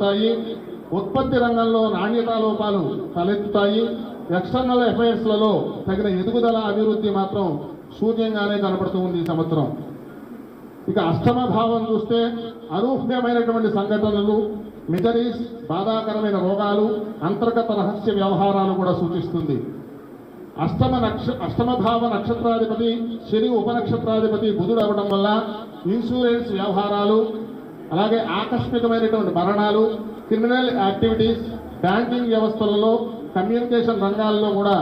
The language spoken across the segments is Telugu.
పెరుగుతాయి ఉత్పత్తి రంగంలో నాణ్యతా లోపాలు తలెత్తుతాయి ఎక్స్టర్నల్ అఫైర్స్లలో తగిన ఎదుగుదల అభివృద్ధి మాత్రం శూన్యంగానే కనపడుతూ ఉంది ఈ సంవత్సరం. ఇక అష్టమ భావం చూస్తే అనూహ్యమైనటువంటి సంఘటనలు మిజరీస్ బాధాకరమైన రోగాలు అంతర్గత రహస్య వ్యవహారాలు కూడా సూచిస్తుంది. అష్టమ నక్ష అష్టమ భావ నక్షత్రాధిపతి శని ఉపనక్షత్రాధిపతి బుధుడు అవ్వడం వల్ల ఇన్సూరెన్స్ వ్యవహారాలు అలాగే ఆకస్మికమైనటువంటి మరణాలు క్రిమినల్ యాక్టివిటీస్ బ్యాంకింగ్ వ్యవస్థలలో కమ్యూనికేషన్ రంగాల్లో కూడా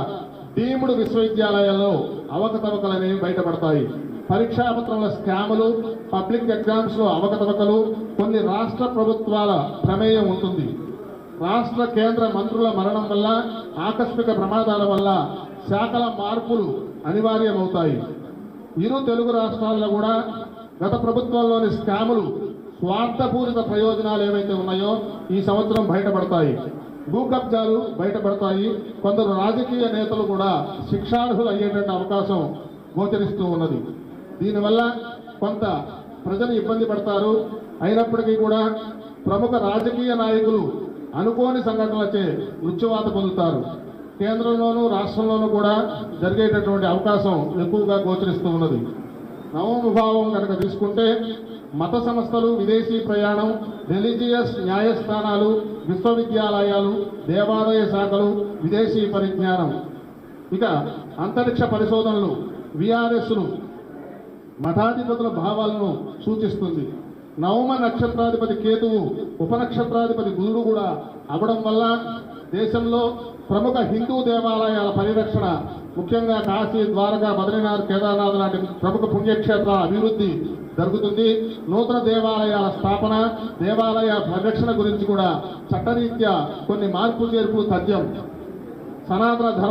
డీమ్డ్ విశ్వవిద్యాలయాల్లో అవకతవకలు అనేవి బయటపడతాయి పరీక్షాపత్రముల స్కాములు పబ్లిక్ ఎగ్జామ్స్లో అవకతవకలు కొన్ని రాష్ట్ర ప్రభుత్వాల ప్రమేయం ఉంటుంది. రాష్ట్ర కేంద్ర మంత్రుల మరణం వల్ల ఆకస్మిక ప్రమాదాల వల్ల శాఖల మార్పులు అనివార్యమవుతాయి. ఇరు తెలుగు రాష్ట్రాల్లో కూడా గత ప్రభుత్వంలోని స్కాములు స్వార్థపూరిత ప్రయోజనాలు ఏవైతే ఉన్నాయో ఈ సంవత్సరం బయటపడతాయి. భూ కబ్జాలు బయటపడతాయి. కొందరు రాజకీయ నేతలు కూడా శిక్షార్హులు అయ్యేటువంటి అవకాశం గోచరిస్తూ ఉన్నది. దీనివల్ల కొంత ప్రజలు ఇబ్బంది పడతారు. అయినప్పటికీ కూడా ప్రముఖ రాజకీయ నాయకులు అనుకోని సంఘటనలచే మృత్యువాత పొందుతారు. కేంద్రంలోనూ రాష్ట్రంలోనూ కూడా జరిగేటటువంటి అవకాశం ఎక్కువగా గోచరిస్తూ ఉన్నది. నవమ కనుక తీసుకుంటే మత సంస్థలు విదేశీ ప్రయాణం రిలీజియస్ న్యాయస్థానాలు విశ్వవిద్యాలయాలు దేవాలయ శాఖలు విదేశీ పరిజ్ఞానం. ఇక అంతరిక్ష పరిశోధనలు విఆర్ఎస్ను మఠాధిపతుల భావాలను సూచిస్తుంది. నవమ నక్షత్రాధిపతి కేతువు ఉపనక్షత్రాధిపతి గురుడు కూడా అవడం వల్ల దేశంలో ప్రముఖ హిందూ దేవాలయాల పరిరక్షణ ముఖ్యంగా కాశీ ద్వారకా బద్రీనాథ్ కేదార్నాథ్ లాంటి ప్రముఖ పుణ్యక్షేత్రాల అభివృద్ధి జరుగుతుంది. నూతన దేవాలయాల స్థాపన దేవాలయ పరిరక్షణ గురించి కూడా చట్టరీత్యా కొన్ని మార్పు చేర్పులు తథ్యం. సనాతన ధర్మ